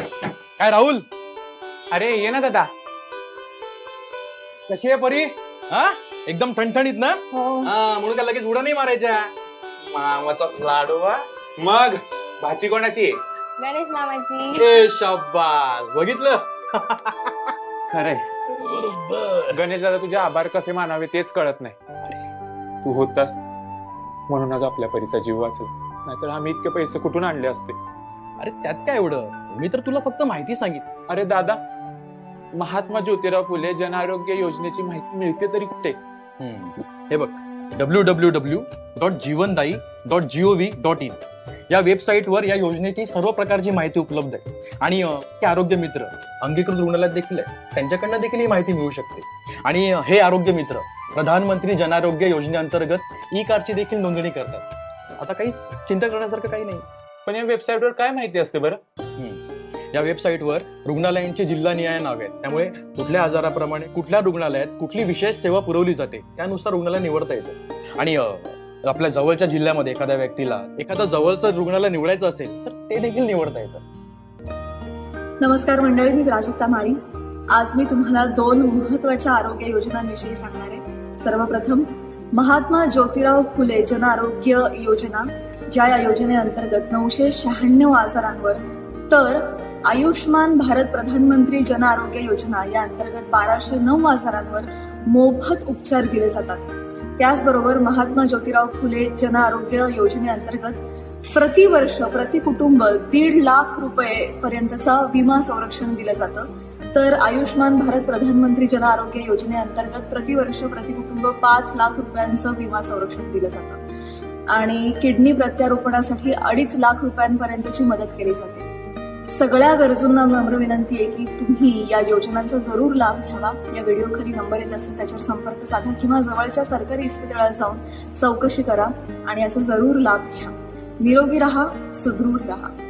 काय राहुल? अरे ये ना दादा. कशी आहे परी? हा? एकदम ठणठणीत ना? हो. हा म्हणून काय लगेच उड्या नाही मारायच्या. मामाचा लाडू वा मग भाची कोणाची? आहे? गणेश मामाची. ए शाबास. बघितलं? खरंय. बरोबर गणेश दादा तुझे आभार कसे मानावे तेच कळत नाही. तू होतास म्हणून आज आपल्या परीचा जीव वाचला. नाहीतर आम्ही इतके पैसे कुठून आणले असते? अरे त्यात काय एवढं? मी तर तुला फक्त माहिती सांगितली अरे दादा महात्मा ज्योतिराव फुले जन आरोग्य योजनेची माहिती मिळते तरी कुठे? हम्म. हे बघ W W W dot Jeevandayi dot G O V dot in या वेबसाईटवर या योजनेची सर्व प्रकारची माहिती उपलब्ध आहे. आणि अं, हे आरोग्य मित्र अंगीकृत रुग्णालयात देखील आहे. त्यांच्याकडनं देखील ही माहिती मिळू शकते. आणि अं, हे आरोग्य मित्र प्रधानमंत्री जन आरोग्य योजनेअंतर्गत ई कारची देखील नोंदणी करतात. आता काही चिंता करण्यासारखं काही नाही. पण या वेबसाईटवर काय माहिती असते बरं? हम्म. या वेबसाईटवर रुग्णालयांची जिल्हानिहाय नावे आहेत. त्यामुळे कुठल्या आजाराप्रमाणे कुठल्या रुग्णालयात कुठली विशेष सेवा पुरवली जाते त्यानुसार रुग्णालय निवडता येतं. आणि आपल्या जवळच्या जिल्ह्यामध्ये एखाद्या व्यक्तीला एखादं जवळचं रुग्णालय निवडायचं असेल तर ते देखील निवडता येतं. नमस्कार मंडळी मी प्राजक्ता माळी. आज मी तुम्हाला दोन महत्त्वाच्या आरोग्य योजनांविषयी सांगणार आहे. सर्वप्रथम महात्मा ज्योतिराव फुले जन आरोग्य योजना. ज्या या योजनेअंतर्गत नऊशे शहाण्णव आजारांवर तर आयुष्मान भारत प्रधानमंत्री जन आरोग्य योजना या अंतर्गत बाराशे नऊ आजारांवर मोफत उपचार दिले जातात. त्याचबरोबर महात्मा ज्योतिराव फुले जन आरोग्य योजनेअंतर्गत प्रतिवर्ष प्रति कुटुंब दीड लाख रुपये पर्यंतचा विमा संरक्षण दिलं जातं. तर आयुष्मान भारत प्रधानमंत्री जन आरोग्य योजनेअंतर्गत प्रतिवर्ष प्रति कुटुंब पाच लाख रुपयांचं विमा संरक्षण दिलं जातं. आणि किडनी प्रत्यारोपणासाठी अडीच लाख रुपयांपर्यंतची मदत केली जाते. सगळ्या गरजूंना नम्र विनंती आहे की तुम्ही या योजनांचा जरूर लाभ घ्यावा. या व्हिडिओ खाली नंबर येत असेल त्याच्यावर संपर्क साधा किंवा जवळच्या सरकारी इस्पितळात जाऊन चौकशी करा आणि याचा जरूर लाभ घ्या. निरोगी राहा सुदृढ राहा.